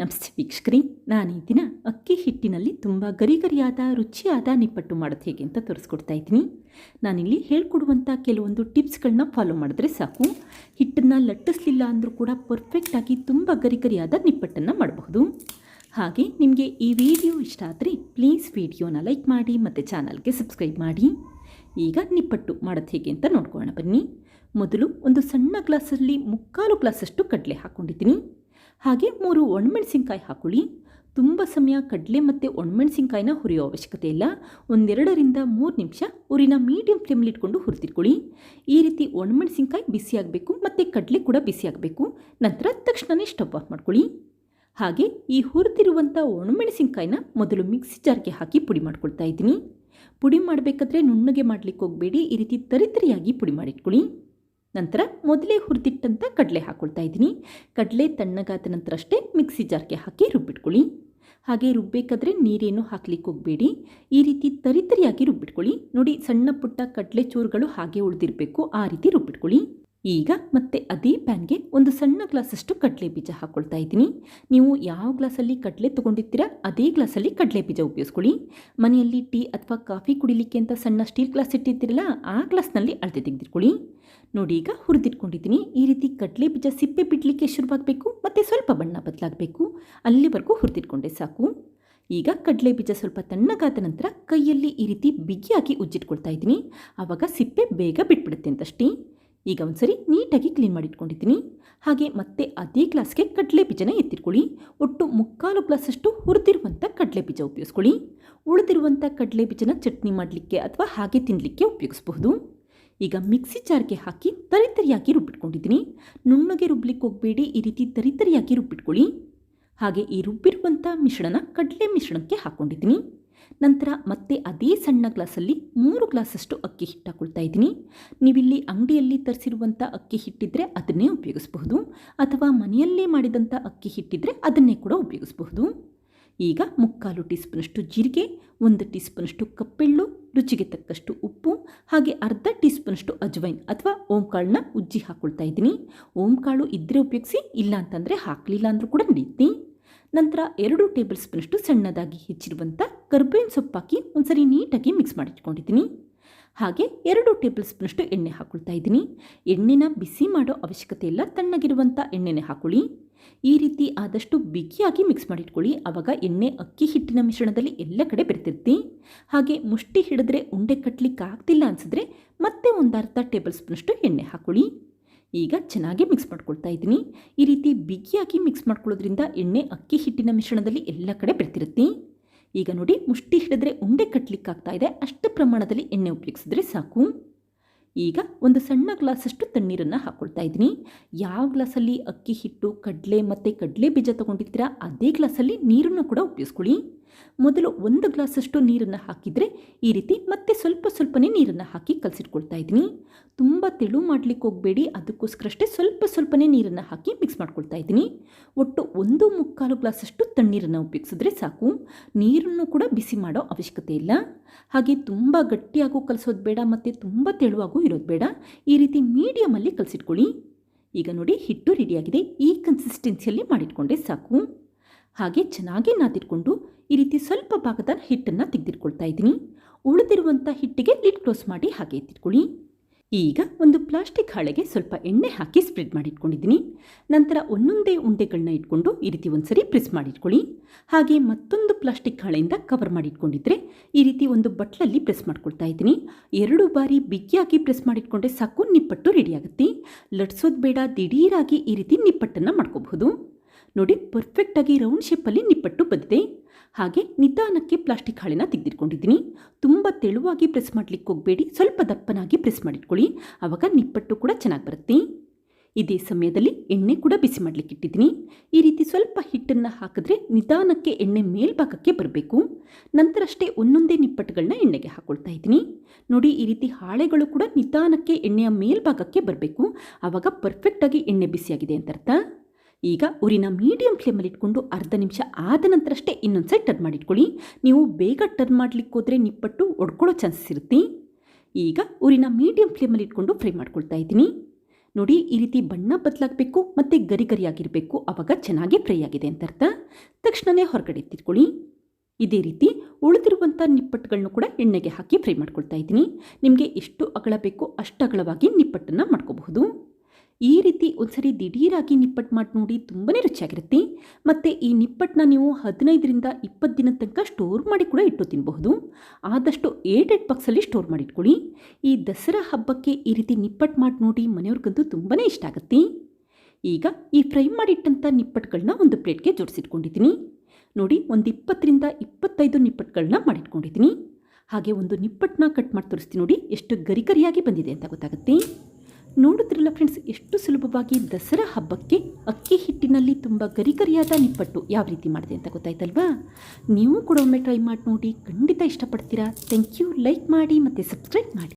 ನಮಸ್ತೆ ವೀಕ್ಷಕರಿ, ನಾನು ಈ ದಿನ ಅಕ್ಕಿ ಹಿಟ್ಟಿನಲ್ಲಿ ತುಂಬ ಗರಿಗರಿಯಾದ, ರುಚಿಯಾದ ನಿಪ್ಪಟ್ಟು ಮಾಡೋದು ಹೇಗೆ ಅಂತ ತೋರಿಸ್ಕೊಡ್ತಾ ಇದ್ದೀನಿ. ನಾನಿಲ್ಲಿ ಹೇಳ್ಕೊಡುವಂಥ ಕೆಲವೊಂದು ಟಿಪ್ಸ್ಗಳನ್ನ ಫಾಲೋ ಮಾಡಿದ್ರೆ ಸಾಕು. ಹಿಟ್ಟನ್ನು ಲಟ್ಟಿಸ್ಲಿಲ್ಲ ಅಂದರೂ ಕೂಡ ಪರ್ಫೆಕ್ಟಾಗಿ ತುಂಬ ಗರಿಗರಿಯಾದ ನಿಪ್ಪಟ್ಟನ್ನು ಮಾಡಬಹುದು. ಹಾಗೆ ನಿಮಗೆ ಈ ವಿಡಿಯೋ ಇಷ್ಟ ಆದರೆ ಪ್ಲೀಸ್ ವಿಡಿಯೋನ ಲೈಕ್ ಮಾಡಿ, ಮತ್ತು ಚಾನಲ್ಗೆ ಸಬ್ಸ್ಕ್ರೈಬ್ ಮಾಡಿ. ಈಗ ನಿಪ್ಪಟ್ಟು ಮಾಡೋದು ಹೇಗೆ ಅಂತ ನೋಡ್ಕೊಳ್ಳೋಣ ಬನ್ನಿ. ಮೊದಲು ಒಂದು ಸಣ್ಣ ಗ್ಲಾಸಲ್ಲಿ ಮುಕ್ಕಾಲು ಗ್ಲಾಸಷ್ಟು ಕಡಲೆ ಹಾಕ್ಕೊಂಡಿದ್ದೀನಿ. ಹಾಗೆ ಮೂರು ಒಣಮೆಣಸಿನ್ಕಾಯಿ ಹಾಕೊಳ್ಳಿ. ತುಂಬ ಸಮಯ ಕಡಲೆ ಮತ್ತು ಒಣಮೆಣಸಿನ್ಕಾಯಿನ ಹುರಿಯೋ ಅವಶ್ಯಕತೆ ಇಲ್ಲ. ಒಂದೆರಡರಿಂದ ಮೂರು ನಿಮಿಷ ಉರಿನ ಮೀಡಿಯಂ ಫ್ಲೇಮಲ್ಲಿ ಇಟ್ಕೊಂಡು ಹುರಿದಿಟ್ಕೊಳ್ಳಿ. ಈ ರೀತಿ ಒಣಮೆಣಸಿನ್ಕಾಯಿ ಬಿಸಿಯಾಗಬೇಕು ಮತ್ತು ಕಡಲೆ ಕೂಡ ಬಿಸಿಯಾಗಬೇಕು ನಂತರ ತಕ್ಷಣವೇ ಸ್ಟವ್ ಆಫ್ ಮಾಡ್ಕೊಳ್ಳಿ. ಹಾಗೆ ಈ ಹುರಿದಿರುವಂಥ ಒಣಮೆಣಸಿನ್ಕಾಯಿನ ಮೊದಲು ಮಿಕ್ಸಿ ಜಾರ್ಗೆ ಹಾಕಿ ಪುಡಿ ಮಾಡ್ಕೊಳ್ತಾ ಇದ್ದೀನಿ. ಪುಡಿ ಮಾಡಬೇಕಾದ್ರೆ ನುಣ್ಣಗೆ ಮಾಡಲಿಕ್ಕೆ ಹೋಗಬೇಡಿ. ಈ ರೀತಿ ತರಿತರಿಯಾಗಿ ಪುಡಿ ಮಾಡಿಟ್ಕೊಳ್ಳಿ. ನಂತರ ಮೊದಲೇ ಹುರಿದಿಟ್ಟಂಥ ಕಡಲೆ ಹಾಕ್ಕೊಳ್ತಾ ಇದ್ದೀನಿ. ಕಡಲೆ ತಣ್ಣಗಾದ ನಂತರ ಅಷ್ಟೇ ಮಿಕ್ಸಿ ಜಾರ್ಗೆ ಹಾಕಿ ರುಬ್ಬಿಟ್ಕೊಳ್ಳಿ. ಹಾಗೆ ರುಬ್ಬೇಕಾದ್ರೆ ನೀರೇನು ಹಾಕ್ಲಿಕ್ಕೆ ಹೋಗಬೇಡಿ. ಈ ರೀತಿ ತರಿತರಿಯಾಗಿ ರುಬ್ಬಿಟ್ಕೊಳ್ಳಿ. ನೋಡಿ ಸಣ್ಣ ಪುಟ್ಟ ಕಡಲೆ ಚೂರುಗಳು ಹಾಗೆ ಉಳಿದಿರಬೇಕು. ಆ ರೀತಿ ರುಬ್ಬಿಟ್ಕೊಳ್ಳಿ. ಈಗ ಮತ್ತೆ ಅದೇ ಪ್ಯಾನ್ಗೆ ಒಂದು ಸಣ್ಣ ಗ್ಲಾಸಷ್ಟು ಕಡಲೆ ಬೀಜ ಹಾಕ್ಕೊಳ್ತಾ ಇದ್ದೀನಿ. ನೀವು ಯಾವ ಗ್ಲಾಸಲ್ಲಿ ಕಡಲೆ ತೊಗೊಂಡಿರ್ತೀರಾ, ಅದೇ ಗ್ಲಾಸಲ್ಲಿ ಕಡಲೆ ಬೀಜ ಉಪಯೋಗಿಸ್ಕೊಳ್ಳಿ. ಮನೆಯಲ್ಲಿ ಟೀ ಅಥವಾ ಕಾಫಿ ಕುಡಿಲಿಕ್ಕೆ ಅಂತ ಸಣ್ಣ ಸ್ಟೀಲ್ ಗ್ಲಾಸ್ ಇಟ್ಟಿರ್ತೀರಲ್ಲ, ಆ ಗ್ಲಾಸ್ನಲ್ಲಿ ಅಳತೆ ತೆಗೆದಿಟ್ಕೊಳ್ಳಿ ನೋಡಿ ಈಗ ಹುರಿದಿಟ್ಕೊಂಡಿದ್ದೀನಿ. ಈ ರೀತಿ ಕಡಲೆ ಬೀಜ ಸಿಪ್ಪೆ ಬಿಡಲಿಕ್ಕೆ ಶುರುವಾಗಬೇಕು, ಮತ್ತು ಸ್ವಲ್ಪ ಬಣ್ಣ ಬದಲಾಗಬೇಕು. ಅಲ್ಲಿವರೆಗೂ ಹುರಿದಿಟ್ಕೊಂಡೆ ಸಾಕು. ಈಗ ಕಡಲೆ ಬೀಜ ಸ್ವಲ್ಪ ತಣ್ಣಗಾದ ನಂತರ ಕೈಯಲ್ಲಿ ಈ ರೀತಿ ಬಿಗಿಯಾಗಿ ಉಜ್ಜಿಟ್ಕೊಳ್ತಾ ಇದ್ದೀನಿ. ಆವಾಗ ಸಿಪ್ಪೆ ಬೇಗ ಬಿಟ್ಬಿಡುತ್ತೆ ಅಂತಷ್ಟೇ. ಈಗ ಒಂದ್ಸರಿ ನೀಟಾಗಿ ಕ್ಲೀನ್ ಮಾಡಿಟ್ಕೊಂಡಿದ್ದೀನಿ. ಹಾಗೆ ಮತ್ತೆ ಅದೇ ಗ್ಲಾಸ್ಗೆ ಕಡಲೆ ಬೀಜನ ಎತ್ತಿಟ್ಕೊಳ್ಳಿ. ಒಟ್ಟು ಮುಕ್ಕಾಲು ಗ್ಲಾಸಷ್ಟು ಹುರಿದಿರುವಂಥ ಕಡಲೆ ಬೀಜ ಉಪಯೋಗಿಸ್ಕೊಳ್ಳಿ. ಉಳಿದಿರುವಂಥ ಕಡಲೆ ಬೀಜನ ಚಟ್ನಿ ಮಾಡಲಿಕ್ಕೆ ಅಥವಾ ಹಾಗೆ ತಿನ್ನಲಿಕ್ಕೆ ಉಪಯೋಗಿಸಬಹುದು. ಈಗ ಮಿಕ್ಸಿ ಜಾರ್ಗೆ ಹಾಕಿ ತರಿತರಿಯಾಗಿ ರುಬ್ಬಿಟ್ಕೊಂಡಿದ್ದೀನಿ. ನುಣ್ಣಗೆ ರುಬ್ಲಿಕ್ಕೆ ಹೋಗಬೇಡಿ, ಈ ರೀತಿ ತರಿತರಿಯಾಗಿ ರುಬ್ಬಿಟ್ಕೊಳ್ಳಿ. ಹಾಗೆ ಈ ರುಬ್ಬಿರುವಂಥ ಮಿಶ್ರಣ ಕಡಲೆ ಮಿಶ್ರಣಕ್ಕೆ ಹಾಕ್ಕೊಂಡಿದ್ದೀನಿ ನಂತರ ಮತ್ತೆ ಅದೇ ಸಣ್ಣ ಗ್ಲಾಸಲ್ಲಿ ಮೂರು ಗ್ಲಾಸಷ್ಟು ಅಕ್ಕಿ ಹಿಟ್ಟು ಹಾಕೊಳ್ತಾ ಇದ್ದೀನಿ. ನೀವಿಲ್ಲಿ ಅಂಗಡಿಯಲ್ಲಿ ತರಿಸಿರುವಂಥ ಅಕ್ಕಿ ಹಿಟ್ಟಿದ್ರೆ ಅದನ್ನೇ ಉಪಯೋಗಿಸಬಹುದು. ಅಥವಾ ಮನೆಯಲ್ಲೇ ಮಾಡಿದಂಥ ಅಕ್ಕಿ ಹಿಟ್ಟಿದ್ರೆ ಅದನ್ನೇ ಕೂಡ ಉಪಯೋಗಿಸಬಹುದು. ಈಗ ಮುಕ್ಕಾಲು ಟೀ ಸ್ಪೂನಷ್ಟು ಜೀರಿಗೆ, ಒಂದು ಟೀ ಸ್ಪೂನಷ್ಟು ಕಪ್ಪೆಳ್ಳು, ರುಚಿಗೆ ತಕ್ಕಷ್ಟು ಉಪ್ಪು, ಹಾಗೆ ಅರ್ಧ ಟೀ ಸ್ಪೂನಷ್ಟು ಅಜ್ವೈನ್ ಅಥವಾ ಓಂಕಾಳನ್ನ ಉಜ್ಜಿ ಹಾಕ್ಕೊಳ್ತಾ ಇದ್ದೀನಿ. ಓಂಕಾಳು ಇದ್ದರೆ ಉಪಯೋಗಿಸಿ ಇಲ್ಲ ಅಂತಂದರೆ ಹಾಕಲಿಲ್ಲ ಅಂದರೂ ಕೂಡ ನಡೆಯುತ್ತೆ ನಂತರ ಎರಡು ಟೇಬಲ್ ಸ್ಪೂನಷ್ಟು ಸಣ್ಣದಾಗಿ ಹೆಚ್ಚಿರುವಂಥ ಕರ್ಬೇವಿನ ಸೊಪ್ಪು ಹಾಕಿ ಒಂದ್ಸರಿ ನೀಟಾಗಿ ಮಿಕ್ಸ್ ಮಾಡಿಟ್ಕೊಂಡಿದ್ದೀನಿ. ಹಾಗೆ ಎರಡು ಟೇಬಲ್ ಸ್ಪೂನಷ್ಟು ಎಣ್ಣೆ ಹಾಕೊಳ್ತಾ ಇದ್ದೀನಿ. ಎಣ್ಣೆನ ಬಿಸಿ ಮಾಡೋ ಅವಶ್ಯಕತೆ ಇಲ್ಲ ತಣ್ಣಗಿರುವಂಥ ಎಣ್ಣೆನೇ ಹಾಕೊಳ್ಳಿ. ಈ ರೀತಿ ಆದಷ್ಟು ಬಿಗಿಯಾಗಿ ಮಿಕ್ಸ್ ಮಾಡಿಟ್ಕೊಳ್ಳಿ. ಆವಾಗ ಎಣ್ಣೆ ಅಕ್ಕಿ ಹಿಟ್ಟಿನ ಮಿಶ್ರಣದಲ್ಲಿ ಎಲ್ಲ ಕಡೆ ಬೆರೆತಿರ್ತಿ ಹಾಗೆ ಮುಷ್ಟಿ ಹಿಡಿದ್ರೆ ಉಂಡೆ ಕಟ್ಟಲಿಕ್ಕೆ ಆಗ್ತಿಲ್ಲ ಅನಿಸಿದ್ರೆ ಮತ್ತೆ ಒಂದರ್ಧ ಟೇಬಲ್ ಸ್ಪೂನಷ್ಟು ಎಣ್ಣೆ ಹಾಕೊಳ್ಳಿ. ಈಗ ಚೆನ್ನಾಗಿ ಮಿಕ್ಸ್ ಮಾಡ್ಕೊಳ್ತಾ ಇದ್ದೀನಿ. ಈ ರೀತಿ ಬಿಗಿಯಾಗಿ ಮಿಕ್ಸ್ ಮಾಡ್ಕೊಳ್ಳೋದ್ರಿಂದ ಎಣ್ಣೆ ಅಕ್ಕಿ ಹಿಟ್ಟಿನ ಮಿಶ್ರಣದಲ್ಲಿ ಎಲ್ಲ ಕಡೆ ಬೆರೆತಿರುತ್ತೆ. ಈಗ ನೋಡಿ ಮುಷ್ಟಿ ಹಿಡಿದ್ರೆ ಉಂಡೆ ಕಟ್ಟಲಿಕ್ಕಾಗ್ತಾ ಇದೆ. ಅಷ್ಟು ಪ್ರಮಾಣದಲ್ಲಿ ಎಣ್ಣೆ ಉಪಯೋಗಿಸಿದ್ರೆ ಸಾಕು. ಈಗ ಒಂದು ಸಣ್ಣ ಗ್ಲಾಸಷ್ಟು ತಣ್ಣೀರನ್ನು ಹಾಕ್ಕೊಳ್ತಾ ಇದ್ದೀನಿ. ಯಾವ ಗ್ಲಾಸಲ್ಲಿ ಅಕ್ಕಿ ಹಿಟ್ಟು, ಕಡಲೆ ಮತ್ತು ಕಡಲೆ ಬೀಜ ತೊಗೊಂಡಿರ್ತೀರಾ, ಅದೇ ಗ್ಲಾಸಲ್ಲಿ ನೀರನ್ನು ಕೂಡ ಉಪಯೋಗಿಸ್ಕೊಳ್ಳಿ. ಮೊದಲು ಒಂದು ಗ್ಲಾಸಷ್ಟು ನೀರನ್ನು ಹಾಕಿದರೆ ಈ ರೀತಿ ಮತ್ತೆ ಸ್ವಲ್ಪ ಸ್ವಲ್ಪನೇ ನೀರನ್ನು ಹಾಕಿ ಕಲಸಿಟ್ಕೊಳ್ತಾ ಇದ್ದೀನಿ ತುಂಬ ತೆಳು ಮಾಡಲಿಕ್ಕೆ ಹೋಗಬೇಡಿ, ಅದಕ್ಕೋಸ್ಕರಷ್ಟೇ ಸ್ವಲ್ಪ ಸ್ವಲ್ಪನೇ ನೀರನ್ನು ಹಾಕಿ ಮಿಕ್ಸ್ ಮಾಡ್ಕೊಳ್ತಾ ಇದ್ದೀನಿ. ಒಟ್ಟು ಒಂದು ಮುಕ್ಕಾಲು ಗ್ಲಾಸಷ್ಟು ತಣ್ಣೀರನ್ನು ಉಪಯೋಗಿಸಿದ್ರೆ ಸಾಕು. ನೀರನ್ನು ಕೂಡ ಬಿಸಿ ಮಾಡೋ ಅವಶ್ಯಕತೆ ಇಲ್ಲ. ಹಾಗೆ ತುಂಬ ಗಟ್ಟಿಯಾಗೂ ಕಲಿಸೋದು ಬೇಡ, ಮತ್ತು ತುಂಬ ತೆಳುವಾಗೂ ಇರೋದು ಬೇಡ. ಈ ರೀತಿ ಮೀಡಿಯಮಲ್ಲಿ ಕಲಸಿಟ್ಕೊಳ್ಳಿ. ಈಗ ನೋಡಿ ಹಿಟ್ಟು ರೆಡಿಯಾಗಿದೆ ಈ ಕನ್ಸಿಸ್ಟೆನ್ಸಿಯಲ್ಲಿ ಮಾಡಿಟ್ಕೊಂಡೆ ಸಾಕು. ಹಾಗೆ ಚೆನ್ನಾಗಿ ನಾದಿಟ್ಕೊಂಡು ಈ ರೀತಿ ಸ್ವಲ್ಪ ಭಾಗದ ಹಿಟ್ಟನ್ನು ತೆಗೆದಿಟ್ಕೊಳ್ತಾ ಇದ್ದೀನಿ. ಉಳಿದಿರುವಂಥ ಹಿಟ್ಟಿಗೆ ಲಿಡ್ ಕ್ಲೋಸ್ ಮಾಡಿ ಹಾಗೆ ಎತ್ತಿಟ್ಕೊಳ್ಳಿ. ಈಗ ಒಂದು ಪ್ಲಾಸ್ಟಿಕ್ ಹಾಳೆಗೆ ಸ್ವಲ್ಪ ಎಣ್ಣೆ ಹಾಕಿ ಸ್ಪ್ರೆಡ್ ಮಾಡಿಟ್ಕೊಂಡಿದ್ದೀನಿ. ನಂತರ ಒಂದೊಂದೇ ಉಂಡೆಗಳನ್ನ ಇಟ್ಕೊಂಡು ಈ ರೀತಿ ಒಂದ್ಸರಿ ಪ್ರೆಸ್ ಮಾಡಿಟ್ಕೊಳ್ಳಿ. ಹಾಗೆ ಮತ್ತೊಂದು ಪ್ಲಾಸ್ಟಿಕ್ ಹಾಳೆಯಿಂದ ಕವರ್ ಮಾಡಿಟ್ಕೊಂಡಿದ್ರೆ ಈ ರೀತಿ ಒಂದು ಬಟ್ಲಲ್ಲಿ ಪ್ರೆಸ್ ಮಾಡ್ಕೊಳ್ತಾ ಇದ್ದೀನಿ. ಎರಡು ಬಾರಿ ಬಿಗಿಯಾಗಿ ಪ್ರೆಸ್ ಮಾಡಿಟ್ಕೊಂಡ್ರೆ ಸಾಕು, ನಿಪ್ಪಟ್ಟು ರೆಡಿಯಾಗುತ್ತೆ ಲಟ್ಸೋದು ಬೇಡ, ದಿಢೀರಾಗಿ ಈ ರೀತಿ ನಿಪ್ಪಟ್ಟನ್ನು ಮಾಡ್ಕೋಬಹುದು. ನೋಡಿ ಪರ್ಫೆಕ್ಟಾಗಿ ರೌಂಡ್ ಶೇಪಲ್ಲಿ ನಿಪ್ಪಟ್ಟು ಬಂದಿದೆ. ಹಾಗೆ ನಿಧಾನಕ್ಕೆ ಪ್ಲಾಸ್ಟಿಕ್ ಹಾಳೆನ ತೆಗೆದಿಟ್ಕೊಂಡಿದ್ದೀನಿ. ತುಂಬ ತೆಳುವಾಗಿ ಪ್ರೆಸ್ ಮಾಡಲಿಕ್ಕೆ ಹೋಗಬೇಡಿ. ಸ್ವಲ್ಪ ದಪ್ಪನಾಗಿ ಪ್ರೆಸ್ ಮಾಡಿಟ್ಕೊಳ್ಳಿ. ಆವಾಗ ನಿಪ್ಪಟ್ಟು ಕೂಡ ಚೆನ್ನಾಗಿ ಬರುತ್ತೆ. ಇದೇ ಸಮಯದಲ್ಲಿ ಎಣ್ಣೆ ಕೂಡ ಬಿಸಿ ಮಾಡಲಿಕ್ಕೆ ಇಟ್ಟಿದ್ದೀನಿ. ಈ ರೀತಿ ಸ್ವಲ್ಪ ಹಿಟ್ಟನ್ನು ಹಾಕಿದ್ರೆ ನಿಧಾನಕ್ಕೆ ಎಣ್ಣೆ ಮೇಲ್ಭಾಗಕ್ಕೆ ಬರಬೇಕು. ನಂತರಷ್ಟೇ ಒಂದೊಂದೇ ನಿಪ್ಪಟ್ಟುಗಳನ್ನ ಎಣ್ಣೆಗೆ ಹಾಕೊಳ್ತಾ ಇದ್ದೀನಿ. ನೋಡಿ ಈ ರೀತಿ ಹಾಳೆಗಳು ಕೂಡ ನಿಧಾನಕ್ಕೆ ಎಣ್ಣೆಯ ಮೇಲ್ಭಾಗಕ್ಕೆ ಬರಬೇಕು. ಆವಾಗ ಪರ್ಫೆಕ್ಟಾಗಿ ಎಣ್ಣೆ ಬಿಸಿಯಾಗಿದೆ ಅಂತ ಅರ್ಥ. ಈಗ ಉರಿನ ಮೀಡಿಯಂ ಫ್ಲೇಮಲ್ಲಿ ಇಟ್ಕೊಂಡು ಅರ್ಧ ನಿಮಿಷ ಆದ ನಂತರಷ್ಟೇ ಇನ್ನೊಂದು ಸೈಡ್ ಟರ್ನ್ ಮಾಡಿಟ್ಕೊಳ್ಳಿ ನೀವು ಬೇಗ ಟರ್ನ್ ಮಾಡಲಿಕ್ಕೆ ಹೋದರೆ ನಿಪ್ಪಟ್ಟು ಒಡ್ಕೊಳ್ಳೋ ಚಾನ್ಸಸ್ ಇರುತ್ತೆ. ಈಗ ಉರಿನ ಮೀಡಿಯಂ ಫ್ಲೇಮಲ್ಲಿ ಇಟ್ಕೊಂಡು ಫ್ರೈ ಮಾಡ್ಕೊಳ್ತಾ ಇದ್ದೀನಿ. ನೋಡಿ, ಈ ರೀತಿ ಬಣ್ಣ ಬದಲಾಗಬೇಕು ಮತ್ತು ಗರಿ ಗರಿಯಾಗಿರಬೇಕು. ಆವಾಗ ಚೆನ್ನಾಗಿ ಫ್ರೈ ಆಗಿದೆ ಅಂತ ಅರ್ಥ. ತಕ್ಷಣವೇ ಹೊರಗಡೆ ಎತ್ತಿಟ್ಕೊಳ್ಳಿ. ಇದೇ ರೀತಿ ಉಳಿದಿರುವಂಥ ನಿಪ್ಪಟ್ಟುಗಳನ್ನು ಕೂಡ ಎಣ್ಣೆಗೆ ಹಾಕಿ ಫ್ರೈ ಮಾಡ್ಕೊಳ್ತಾ ಇದ್ದೀನಿ. ನಿಮಗೆ ಎಷ್ಟು ಅಗಳ ಬೇಕೋ ಅಷ್ಟು ಅಗಳವಾಗಿ ನಿಪ್ಪಟ್ಟನ್ನು ಮಾಡ್ಕೋಬಹುದು. ಈ ರೀತಿ ಒಂದ್ಸರಿ ದಿಢೀರಾಗಿ ನಿಪ್ಪಟ್ ಮಾಡಿ ನೋಡಿ ತುಂಬಾ ರುಚಿಯಾಗಿರುತ್ತೆ. ಮತ್ತು ಈ ನಿಪ್ಪಟ್ಟನ್ನ ನೀವು ಹದಿನೈದರಿಂದ ಇಪ್ಪತ್ತು ದಿನದ ತನಕ ಸ್ಟೋರ್ ಮಾಡಿ ಕೂಡ ಇಟ್ಟು ತಿನ್ನಬಹುದು ಆದಷ್ಟು ಏಟೆಡ್ ಬಾಕ್ಸಲ್ಲಿ ಸ್ಟೋರ್ ಮಾಡಿ ಇಟ್ಕೊಳ್ಳಿ. ಈ ದಸರಾ ಹಬ್ಬಕ್ಕೆ ಈ ರೀತಿ ನಿಪ್ಪಟ್ಟು ಮಾಡಿ ನೋಡಿ ಮನೆಯವ್ರಿಗಂತೂ ತುಂಬಾ ಇಷ್ಟ ಆಗುತ್ತೆ. ಈಗ ಈ ಫ್ರೈ ಮಾಡಿಟ್ಟಂಥ ನಿಪ್ಪಟ್ಟುಗಳನ್ನ ಒಂದು ಪ್ಲೇಟ್ಗೆ ಜೋಡಿಸಿಟ್ಕೊಂಡಿದ್ದೀನಿ. ನೋಡಿ, ಒಂದು ಇಪ್ಪತ್ತರಿಂದ ಇಪ್ಪತ್ತೈದು ನಿಪ್ಪಟ್ಟುಗಳನ್ನ ಮಾಡಿಟ್ಕೊಂಡಿದ್ದೀನಿ. ಹಾಗೆ ಒಂದು ನಿಪ್ಪಟ್ಟನ್ನ ಕಟ್ ಮಾಡಿ ತೋರಿಸ್ತೀನಿ ನೋಡಿ, ಎಷ್ಟು ಗರಿಗರಿಯಾಗಿ ಬಂದಿದೆ ಅಂತ ಗೊತ್ತಾಗುತ್ತೆ. ನೋಡಿದ್ರಲ್ಲ ಫ್ರೆಂಡ್ಸ್ ಎಷ್ಟು ಸುಲಭವಾಗಿ ದಸರಾ ಹಬ್ಬಕ್ಕೆ ಅಕ್ಕಿ ಹಿಟ್ಟಿನಲ್ಲಿ ತುಂಬ ಗರಿಗರಿಯಾದ ನಿಪ್ಪಟ್ಟು ಯಾವ ರೀತಿ ಮಾಡಿದೆ ಅಂತ ಗೊತ್ತಾಯ್ತಲ್ವಾ? ನೀವು ಕೂಡ ಒಮ್ಮೆ ಟ್ರೈ ಮಾಡಿ ನೋಡಿ, ಖಂಡಿತ ಇಷ್ಟಪಡ್ತೀರಾ? ಥ್ಯಾಂಕ್ ಯು ಲೈಕ್ ಮಾಡಿ ಮತ್ತು ಸಬ್ಸ್ಕ್ರೈಬ್ ಮಾಡಿ.